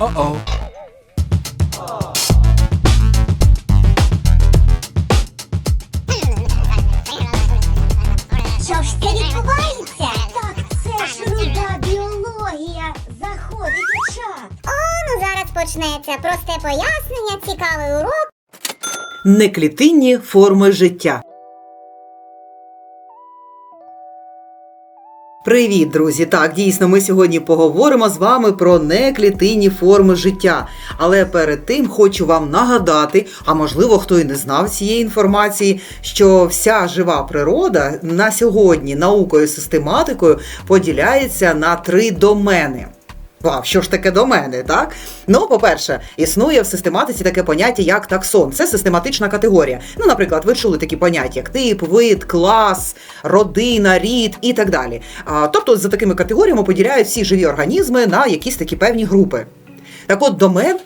О-о. Що ж це відбувається? Так, це ж руда біологія. Заходить у чат. О, ну зараз почнеться просте пояснення, цікавий урок. Неклітинні форми життя. Привіт, друзі! Так, дійсно, ми сьогодні поговоримо з вами про неклітинні форми життя. Але перед тим хочу вам нагадати, а можливо, хто і не знав цієї інформації, що вся жива природа на сьогодні наукою систематикою поділяється на три домени. Вау, що ж таке до мене, так? Ну, по-перше, існує в систематиці таке поняття, як таксон. Це систематична категорія. Ну, наприклад, ви чули такі поняття, як тип, вид, клас, родина, рід і так далі. А, тобто, за такими категоріями поділяють всі живі організми на якісь такі певні групи. Так от, домен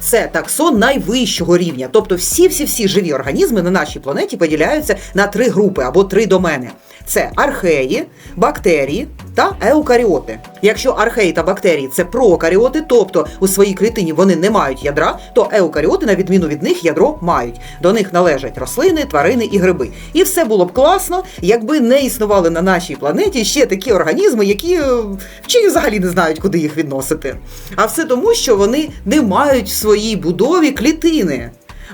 це таксон найвищого рівня. Тобто всі-всі-всі живі організми на нашій планеті поділяються на три групи або три домени. Це археї, бактерії та еукаріоти. Якщо археї та бактерії це прокаріоти, тобто у своїй клітині вони не мають ядра, то еукаріоти, на відміну від них, ядро мають. До них належать рослини, тварини і гриби. І все було б класно, якби не існували на нашій планеті ще такі організми, які е, вчені взагалі не знають, куди їх відносити. А все тому, що вони не мають в своїй будові клітини.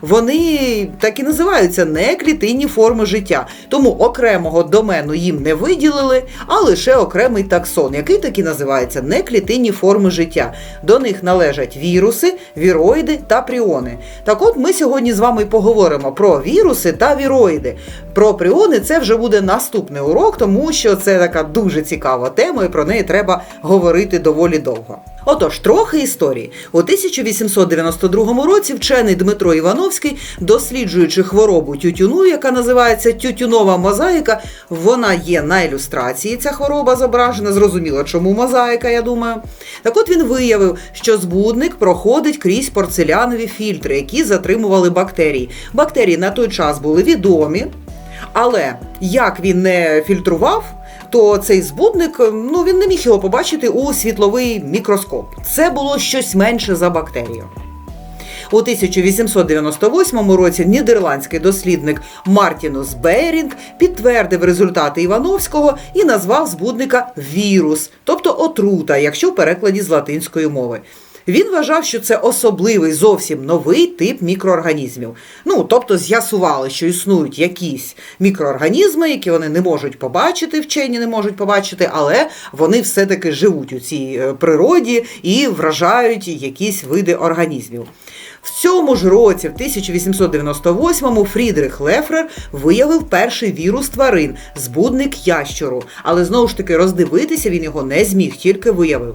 Вони так і називаються неклітинні форми життя. Тому окремого домену їм не виділили, а лише окремий таксон, який так і називається неклітинні форми життя. До них належать віруси, віроїди та пріони. Так от ми сьогодні з вами поговоримо про віруси та віроїди. Про пріони це вже буде наступний урок, тому що це така дуже цікава тема, і про неї треба говорити доволі довго. Отож, трохи історії. У 1892 році вчений Дмитро Івановський, досліджуючи хворобу тютюну, яка називається тютюнова мозаїка, вона є на ілюстрації. Ця хвороба зображена. Зрозуміло, чому мозаїка, я думаю. Так от він виявив, що збудник проходить крізь порцелянові фільтри, які затримували бактерії. Бактерії на той час були відомі. Але як він не фільтрував, то цей збудник ну він не міг його побачити у світловий мікроскоп. Це було щось менше за бактерію. У 1898 році нідерландський дослідник Мартінус Бейрінг підтвердив результати Івановського і назвав збудника вірус, тобто отрута, якщо в перекладі з латинської мови. Він вважав, що це особливий зовсім новий тип мікроорганізмів. Ну, тобто з'ясували, що існують якісь мікроорганізми, які вони не можуть побачити, вчені не можуть побачити, але вони все-таки живуть у цій е, природі і вражають якісь види організмів. В цьому ж році, в 1898-му, Фрідрих Лефрер виявив перший вірус тварин збудник ящуру, але знову ж таки роздивитися він його не зміг, тільки виявив.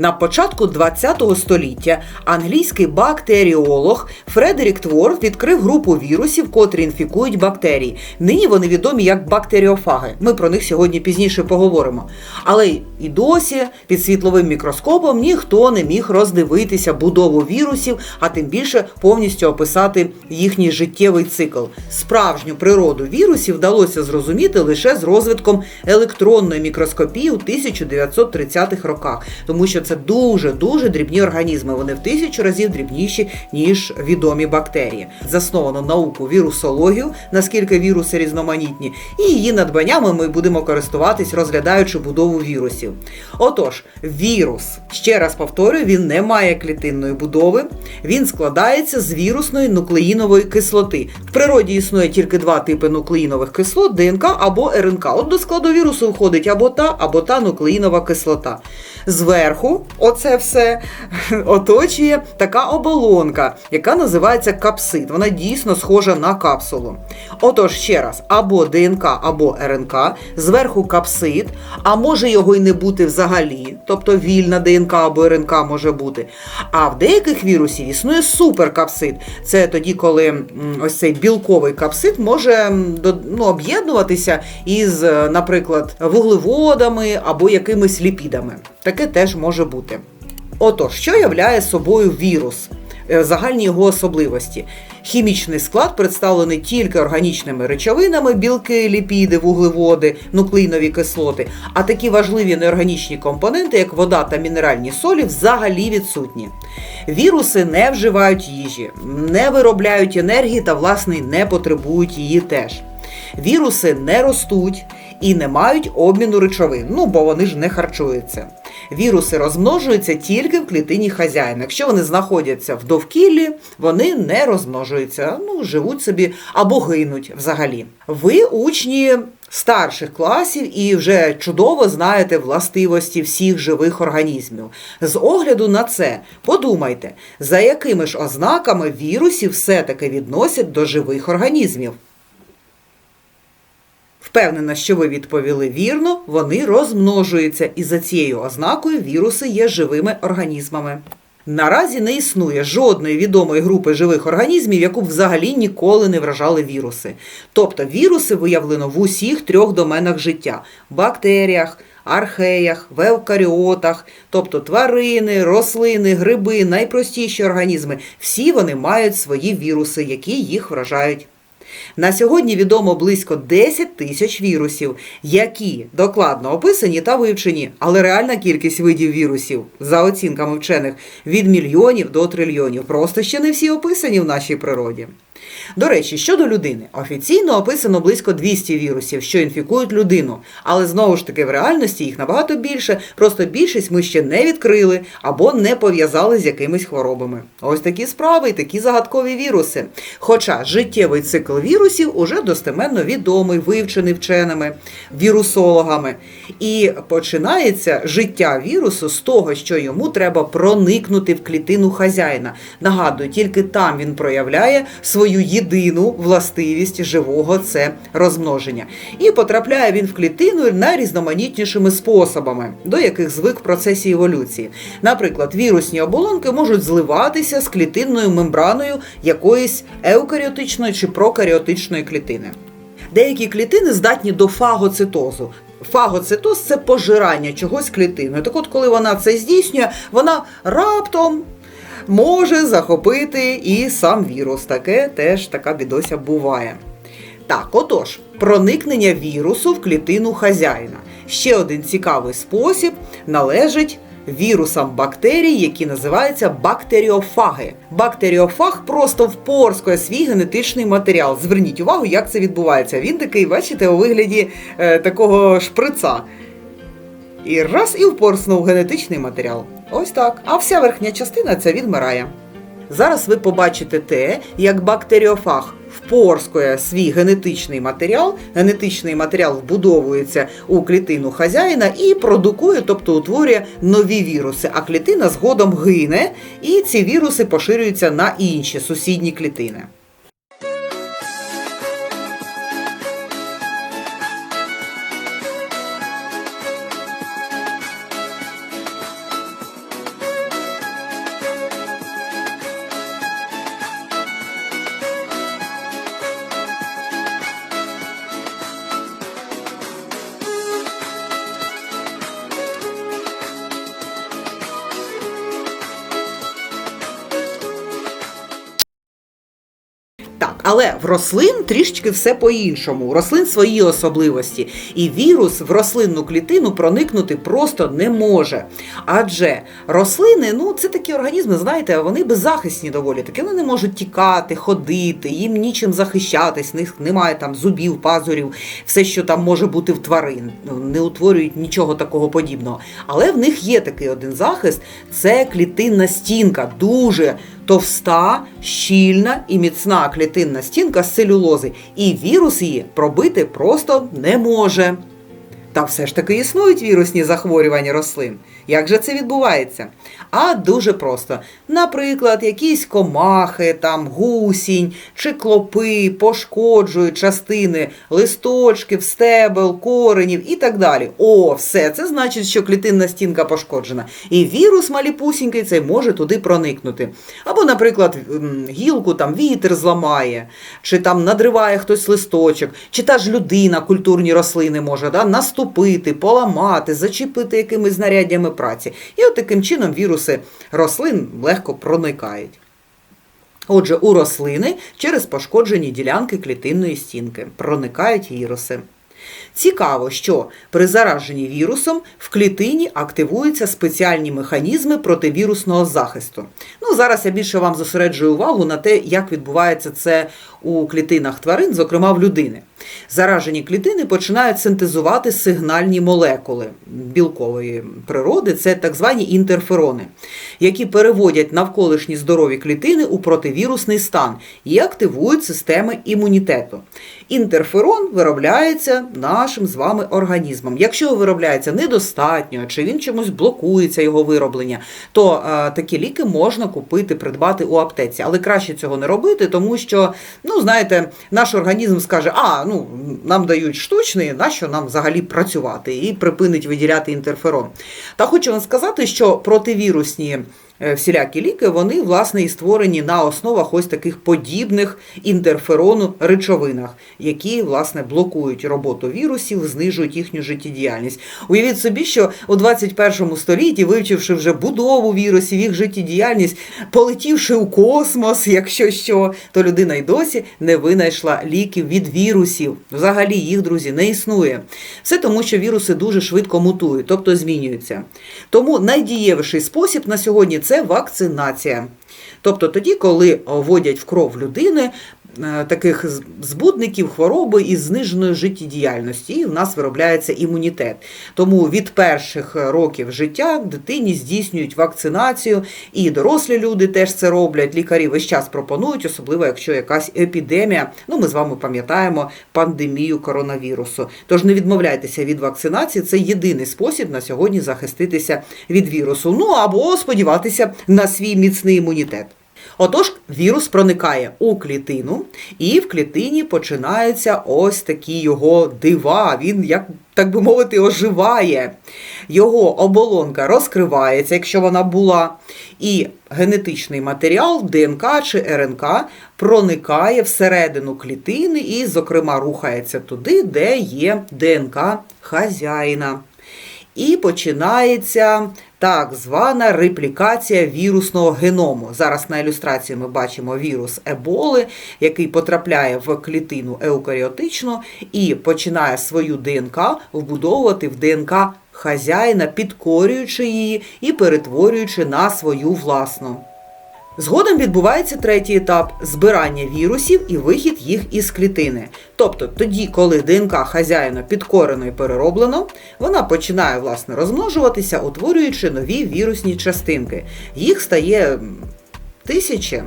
На початку ХХ століття англійський бактеріолог Фредерік Творд відкрив групу вірусів, котрі інфікують бактерії. Нині вони відомі як бактеріофаги. Ми про них сьогодні пізніше поговоримо. Але і досі під світловим мікроскопом ніхто не міг роздивитися будову вірусів, а тим більше повністю описати їхній життєвий цикл. Справжню природу вірусів вдалося зрозуміти лише з розвитком електронної мікроскопії у 1930-х роках, тому що це дуже дуже дрібні організми. Вони в тисячу разів дрібніші ніж відомі бактерії. Засновано науку вірусологію, наскільки віруси різноманітні, і її надбаннями ми будемо користуватись, розглядаючи будову вірусів. Отож, вірус, ще раз повторюю, він не має клітинної будови, він складається з вірусної нуклеїнової кислоти. В природі існує тільки два типи нуклеїнових кислот ДНК або РНК. От до складу вірусу входить або та, або та нуклеїнова кислота. Зверху оце все оточує така оболонка, яка називається капсид. Вона дійсно схожа на капсулу. Отож, ще раз, або ДНК, або РНК, зверху капсид, а може його й не бути взагалі, тобто вільна ДНК або РНК може бути. А в деяких вірусів існує суперкапсид. Це тоді, коли ось цей білковий капсид може ну, об'єднуватися із, е, наприклад, вуглеводами або якимись ліпідами. Таке теж може бути. Отож, що являє собою вірус? е, загальні його особливості. Хімічний склад представлений тільки органічними речовинами, білки, ліпіди, вуглеводи, нуклеїнові кислоти. А такі важливі неорганічні компоненти, як вода та мінеральні солі, взагалі відсутні. Віруси не вживають їжі, не виробляють енергії та, власне, не потребують її теж. Віруси не ростуть і не мають обміну речовин, ну бо вони ж не харчуються. Віруси розмножуються тільки в клітині хазяїна. Якщо вони знаходяться в довкіллі, вони не розмножуються, ну живуть собі або гинуть взагалі. Ви учні старших класів і вже чудово знаєте властивості всіх живих організмів. З огляду на це подумайте, за якими ж ознаками вірусів все-таки відносять до живих організмів. Впевнена, що ви відповіли вірно, вони розмножуються, і за цією ознакою віруси є живими організмами. Наразі не існує жодної відомої групи живих організмів, яку б взагалі ніколи не вражали віруси. Тобто віруси виявлено в усіх трьох доменах життя: бактеріях, археях, в тобто тварини, рослини, гриби, найпростіші організми. Всі вони мають свої віруси, які їх вражають. На сьогодні відомо близько 10 тисяч вірусів, які докладно описані та вивчені, але реальна кількість видів вірусів, за оцінками вчених, від мільйонів до трильйонів. Просто ще не всі описані в нашій природі. До речі, щодо людини, офіційно описано близько 200 вірусів, що інфікують людину, але знову ж таки в реальності їх набагато більше, просто більшість ми ще не відкрили або не пов'язали з якимись хворобами. Ось такі справи і такі загадкові віруси. Хоча життєвий цикл вірусів уже достеменно відомий, вивчений вченими, вірусологами. І починається життя вірусу з того, що йому треба проникнути в клітину хазяїна. Нагадую, тільки там він проявляє свою єдину властивість живого це розмноження. І потрапляє він в клітину найрізноманітнішими способами, до яких звик в процесі еволюції. Наприклад, вірусні оболонки можуть зливатися з клітинною мембраною якоїсь еукаріотичної чи прокаріотичної клітини. Деякі клітини здатні до фагоцитозу. Фагоцитоз це пожирання чогось клітиною. Так от, коли вона це здійснює, вона раптом може захопити і сам вірус. Таке теж така бідося буває. Так, отож, проникнення вірусу в клітину хазяїна. Ще один цікавий спосіб належить вірусам бактерій, які називаються бактеріофаги. Бактеріофаг просто впорскує свій генетичний матеріал. Зверніть увагу, як це відбувається. Він такий, бачите, у вигляді е, такого шприца. І раз і впорснув генетичний матеріал. Ось так. А вся верхня частина це відмирає. Зараз ви побачите те, як бактеріофаг впорскує свій генетичний матеріал. Генетичний матеріал вбудовується у клітину хазяїна і продукує, тобто утворює нові віруси. А клітина згодом гине, і ці віруси поширюються на інші сусідні клітини. Але в рослин трішечки все по-іншому. У рослин свої особливості. І вірус в рослинну клітину проникнути просто не може. Адже рослини, ну, це такі організми, знаєте, вони беззахисні доволі. Такі вони не можуть тікати, ходити, їм нічим захищатись, в них немає там зубів, пазурів, все, що там може бути в тварин. Не утворюють нічого такого подібного. Але в них є такий один захист це клітинна стінка. Дуже товста, щільна і міцна клітинна стінка з целюлози, і вірус її пробити просто не може. Та все ж таки існують вірусні захворювання рослин. Як же це відбувається? А дуже просто. Наприклад, якісь комахи, там гусінь чи клопи пошкоджують частини листочків, стебел, коренів і так далі. О, все це значить, що клітинна стінка пошкоджена. І вірус маліпусінький цей може туди проникнути. Або, наприклад, гілку там вітер зламає, чи там надриває хтось листочок, чи та ж людина культурні рослини може да, наступити, поламати, зачепити якимись знаряддями праці. І от таким чином віруси рослин легко проникають. Отже, у рослини через пошкоджені ділянки клітинної стінки проникають віруси. Цікаво, що при зараженні вірусом в клітині активуються спеціальні механізми противірусного захисту. Ну, зараз я більше вам зосереджую увагу на те, як відбувається це у клітинах тварин, зокрема в людини. Заражені клітини починають синтезувати сигнальні молекули білкової природи, це так звані інтерферони, які переводять навколишні здорові клітини у противірусний стан і активують системи імунітету. Інтерферон виробляється нашим з вами організмом. Якщо виробляється недостатньо, чи він чомусь блокується його вироблення, то е, такі ліки можна купити, придбати у аптеці. Але краще цього не робити, тому що, ну знаєте, наш організм скаже, а ну нам дають штучний, нащо нам взагалі працювати і припинить виділяти інтерферон. Та хочу вам сказати, що противірусні. Е, Всілякі ліки, вони власне і створені на основах ось таких подібних інтерферону речовинах, які власне блокують роботу вірусів, знижують їхню життєдіяльність. Уявіть собі, що у 21 столітті, вивчивши вже будову вірусів, їх життєдіяльність, полетівши у космос, якщо що, то людина й досі не винайшла ліків від вірусів. Взагалі їх, друзі, не існує. Все тому, що віруси дуже швидко мутують, тобто змінюються. Тому найдієвіший спосіб на сьогодні це вакцинація. Тобто тоді, коли вводять в кров людини таких збудників хвороби із зниженою життєдіяльності, і в нас виробляється імунітет. Тому від перших років життя дитині здійснюють вакцинацію, і дорослі люди теж це роблять. Лікарі весь час пропонують, особливо якщо якась епідемія. Ну, ми з вами пам'ятаємо пандемію коронавірусу. Тож не відмовляйтеся від вакцинації. Це єдиний спосіб на сьогодні захиститися від вірусу. Ну або сподіватися на свій міцний імунітет. Отож, вірус проникає у клітину, і в клітині починаються ось такі його дива. Він, як так би мовити, оживає. Його оболонка розкривається, якщо вона була, і генетичний матеріал, ДНК чи РНК, проникає всередину клітини і, зокрема, рухається туди, де є ДНК хазяїна. І починається так звана реплікація вірусного геному. Зараз на ілюстрації ми бачимо вірус еболи, який потрапляє в клітину еукаріотичну і починає свою ДНК вбудовувати в ДНК хазяїна, підкорюючи її і перетворюючи на свою власну. Згодом відбувається третій етап збирання вірусів і вихід їх із клітини. Тобто тоді, коли ДНК хазяїна підкорено і перероблено, вона починає власне розмножуватися, утворюючи нові вірусні частинки. Їх стає тисячі.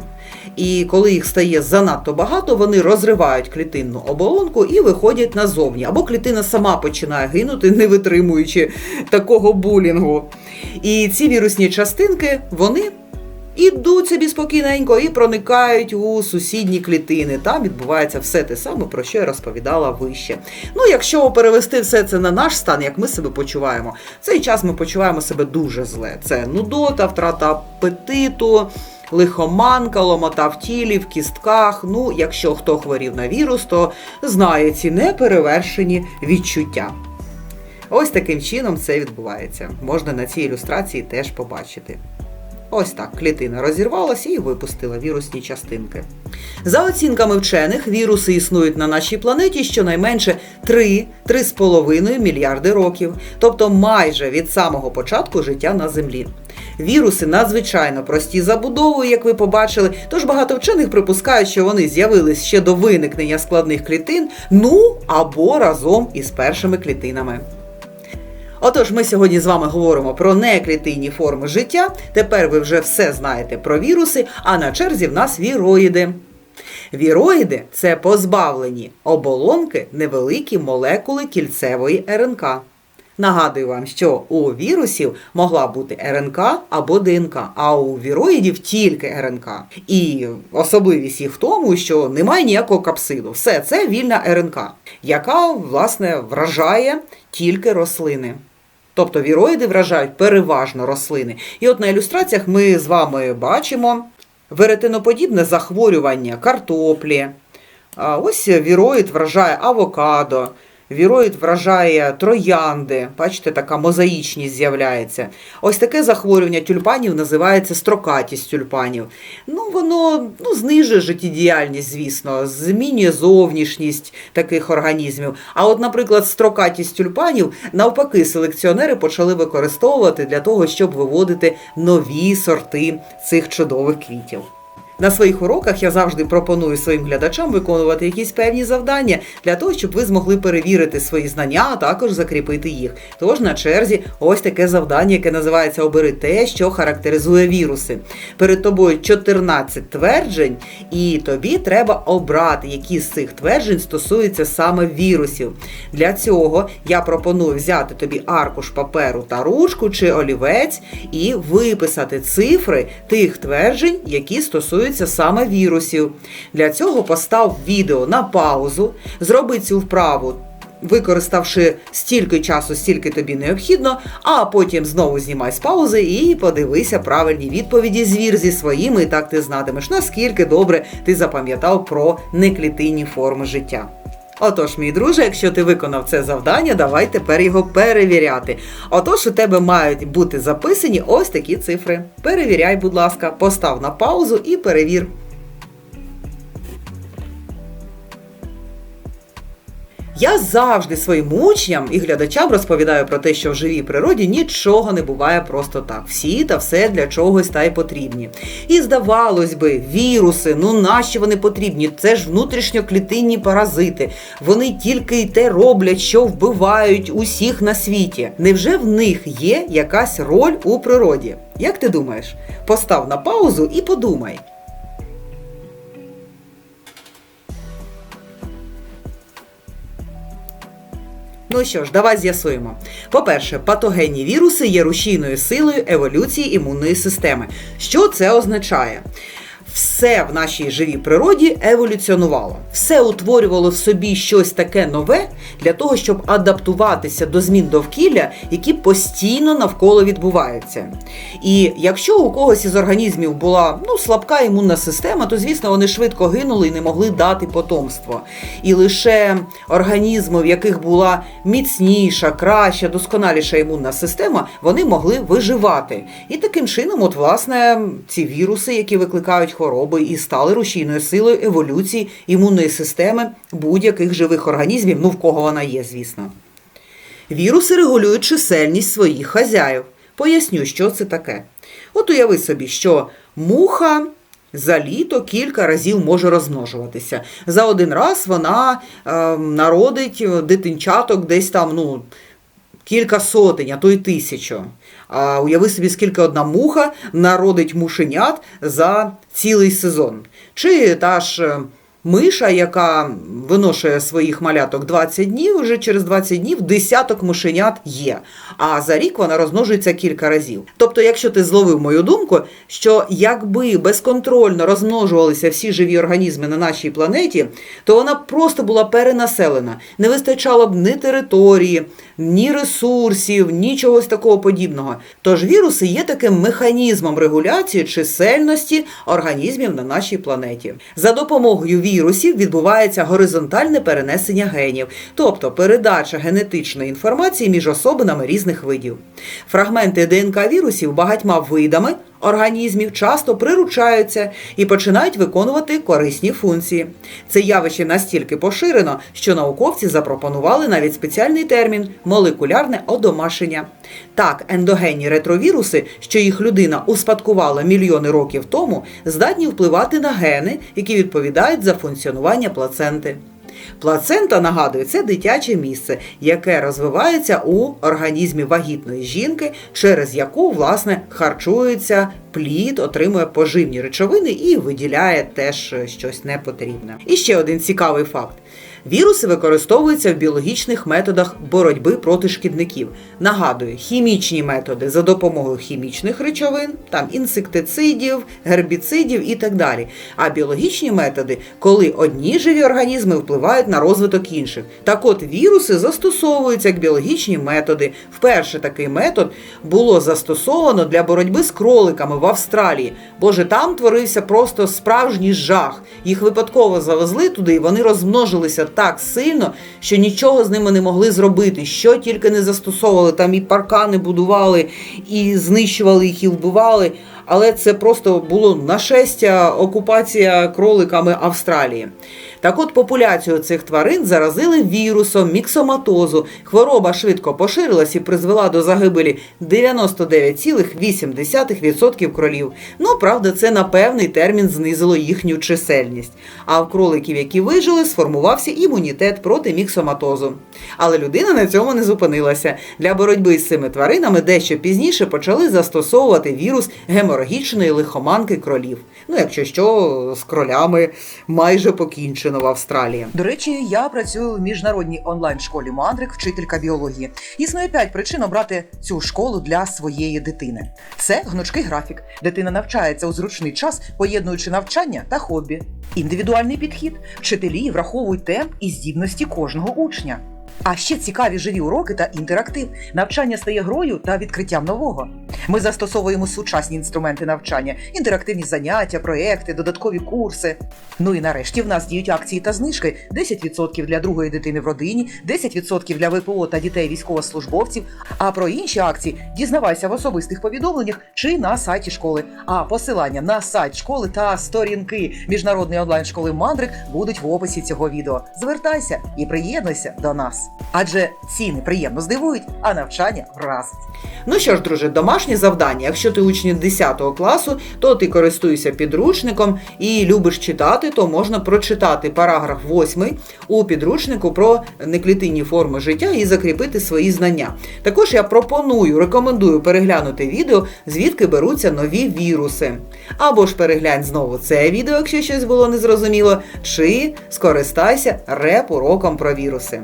І коли їх стає занадто багато, вони розривають клітинну оболонку і виходять назовні. Або клітина сама починає гинути, не витримуючи такого булінгу. І ці вірусні частинки, вони ідуть собі спокійненько і проникають у сусідні клітини. Там відбувається все те саме, про що я розповідала вище. Ну, якщо перевести все це на наш стан, як ми себе почуваємо, в цей час ми почуваємо себе дуже зле. Це нудота, втрата апетиту. Лихоманка, ломота в тілі, в кістках. Ну, якщо хто хворів на вірус, то знає ці неперевершені відчуття. Ось таким чином це відбувається. Можна на цій ілюстрації теж побачити. Ось так клітина розірвалася і випустила вірусні частинки. За оцінками вчених, віруси існують на нашій планеті щонайменше 3-3,5 мільярди років, тобто майже від самого початку життя на Землі. Віруси надзвичайно прості забудовою, як ви побачили, тож багато вчених припускають, що вони з'явились ще до виникнення складних клітин, ну або разом із першими клітинами. Отож, ми сьогодні з вами говоримо про неклітинні форми життя. Тепер ви вже все знаєте про віруси, а на черзі в нас віроїди. Віроїди це позбавлені оболонки невеликі молекули кільцевої РНК. Нагадую вам, що у вірусів могла бути РНК або ДНК, а у віроїдів тільки РНК. І особливість їх в тому, що немає ніякого капсиду. Все це вільна РНК, яка власне вражає тільки рослини. Тобто віроїди вражають переважно рослини. І от на ілюстраціях ми з вами бачимо веретеноподібне захворювання картоплі. Ось віроїд вражає авокадо, Віроїд вражає троянди. Бачите, така мозаїчність з'являється. Ось таке захворювання тюльпанів називається строкатість тюльпанів. Ну, воно ну, знижує життєдіяльність, звісно, змінює зовнішність таких організмів. А от, наприклад, строкатість тюльпанів навпаки селекціонери почали використовувати для того, щоб виводити нові сорти цих чудових квітів. На своїх уроках я завжди пропоную своїм глядачам виконувати якісь певні завдання для того, щоб ви змогли перевірити свої знання, а також закріпити їх. Тож на черзі ось таке завдання, яке називається Обери те, що характеризує віруси. Перед тобою 14 тверджень, і тобі треба обрати, які з цих тверджень стосуються саме вірусів. Для цього я пропоную взяти тобі аркуш паперу та ручку чи олівець і виписати цифри тих тверджень, які стосуються саме вірусів. Для цього постав відео на паузу, зроби цю вправу. Використавши стільки часу, стільки тобі необхідно, а потім знову знімай з паузи і подивися правильні відповіді. Звір зі своїми, і так ти знатимеш, наскільки добре ти запам'ятав про неклітинні форми життя. Отож, мій друже, якщо ти виконав це завдання, давай тепер його перевіряти. Отож, у тебе мають бути записані ось такі цифри. Перевіряй, будь ласка, постав на паузу і перевір. Я завжди своїм учням і глядачам розповідаю про те, що в живій природі нічого не буває просто так. Всі та все для чогось та й потрібні. І здавалось би, віруси, ну нащо вони потрібні? Це ж внутрішньоклітинні паразити. Вони тільки й те роблять, що вбивають усіх на світі. Невже в них є якась роль у природі? Як ти думаєш? Постав на паузу і подумай. Ну що ж, давай з'ясуємо. По-перше, патогенні віруси є рушійною силою еволюції імунної системи. Що це означає? Все в нашій живій природі еволюціонувало, все утворювало в собі щось таке нове для того, щоб адаптуватися до змін довкілля, які постійно навколо відбуваються. І якщо у когось із організмів була ну, слабка імунна система, то звісно вони швидко гинули і не могли дати потомство. І лише організми, в яких була міцніша, краща, досконаліша імунна система, вони могли виживати. І таким чином, от власне, ці віруси, які викликають хвороби, і стали рушійною силою еволюції імунної системи будь-яких живих організмів, ну в кого вона є, звісно. Віруси регулюють чисельність своїх хазяїв. Поясню, що це таке. От уяви собі, що муха за літо кілька разів може розмножуватися. За один раз вона е, народить дитинчаток десь там, ну. Кілька сотень, а то й тисячу. А уяви собі, скільки одна муха народить мушенят за цілий сезон. Чи та ж е, миша, яка виношує своїх маляток 20 днів, вже через 20 днів десяток мишенят є. А за рік вона розмножується кілька разів. Тобто, якщо ти зловив мою думку, що якби безконтрольно розмножувалися всі живі організми на нашій планеті, то вона просто була перенаселена. Не вистачало б ні території, ні ресурсів, ні чогось такого подібного. Тож віруси є таким механізмом регуляції чисельності організмів на нашій планеті. За допомогою вірусів відбувається горизонтальне перенесення генів, тобто передача генетичної інформації між особинами різних видів. Фрагменти ДНК вірусів багатьма видами організмів часто приручаються і починають виконувати корисні функції. Це явище настільки поширено, що науковці запропонували навіть спеціальний термін молекулярне одомашення. Так, ендогенні ретровіруси, що їх людина успадкувала мільйони років тому, здатні впливати на гени, які відповідають за функціонування плаценти. Плацента, нагадую, це дитяче місце, яке розвивається у організмі вагітної жінки, через яку, власне, харчується плід, отримує поживні речовини і виділяє теж щось непотрібне. І ще один цікавий факт. Віруси використовуються в біологічних методах боротьби проти шкідників. Нагадую, хімічні методи за допомогою хімічних речовин, там інсектицидів, гербіцидів і так далі. А біологічні методи, коли одні живі організми впливають на розвиток інших. Так от віруси застосовуються як біологічні методи. Вперше такий метод було застосовано для боротьби з кроликами в Австралії. Боже, там творився просто справжній жах. Їх випадково завезли туди, і вони розмножилися так сильно, що нічого з ними не могли зробити. Що тільки не застосовували, там і паркани будували, і знищували їх, і вбивали. Але це просто було нашестя, окупація кроликами Австралії. Так от популяцію цих тварин заразили вірусом міксоматозу. Хвороба швидко поширилась і призвела до загибелі 99,8% кролів. Ну, правда, це на певний термін знизило їхню чисельність. А в кроликів, які вижили, сформувався імунітет проти міксоматозу. Але людина на цьому не зупинилася. Для боротьби з цими тваринами дещо пізніше почали застосовувати вірус геморагічної лихоманки кролів. Ну, якщо що, з кролями майже покінчено в Австралії. До речі, я працюю в міжнародній онлайн-школі Мандрик, вчителька біології. Існує п'ять причин обрати цю школу для своєї дитини. Це гнучкий графік. Дитина навчається у зручний час, поєднуючи навчання та хобі. Індивідуальний підхід. Вчителі враховують темп і здібності кожного учня. А ще цікаві живі уроки та інтерактив. Навчання стає грою та відкриттям нового. Ми застосовуємо сучасні інструменти навчання, інтерактивні заняття, проекти, додаткові курси. Ну і нарешті в нас діють акції та знижки: 10% для другої дитини в родині, 10% для ВПО та дітей військовослужбовців. А про інші акції дізнавайся в особистих повідомленнях чи на сайті школи. А посилання на сайт школи та сторінки міжнародної онлайн школи Мандрик будуть в описі цього відео. Звертайся і приєднуйся до нас. Адже ціни приємно здивують, а навчання вразить. Ну що ж, друже, домашнє завдання. Якщо ти учень 10 класу, то ти користуєшся підручником і любиш читати, то можна прочитати параграф 8 у підручнику про неклітинні форми життя і закріпити свої знання. Також я пропоную, рекомендую переглянути відео, звідки беруться нові віруси. Або ж переглянь знову це відео, якщо щось було незрозуміло, чи скористайся реп-уроком про віруси.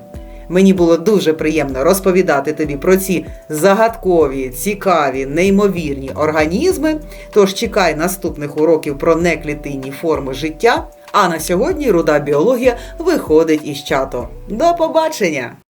Мені було дуже приємно розповідати тобі про ці загадкові, цікаві, неймовірні організми. Тож чекай наступних уроків про неклітинні форми життя. А на сьогодні руда біологія виходить із чату. До побачення!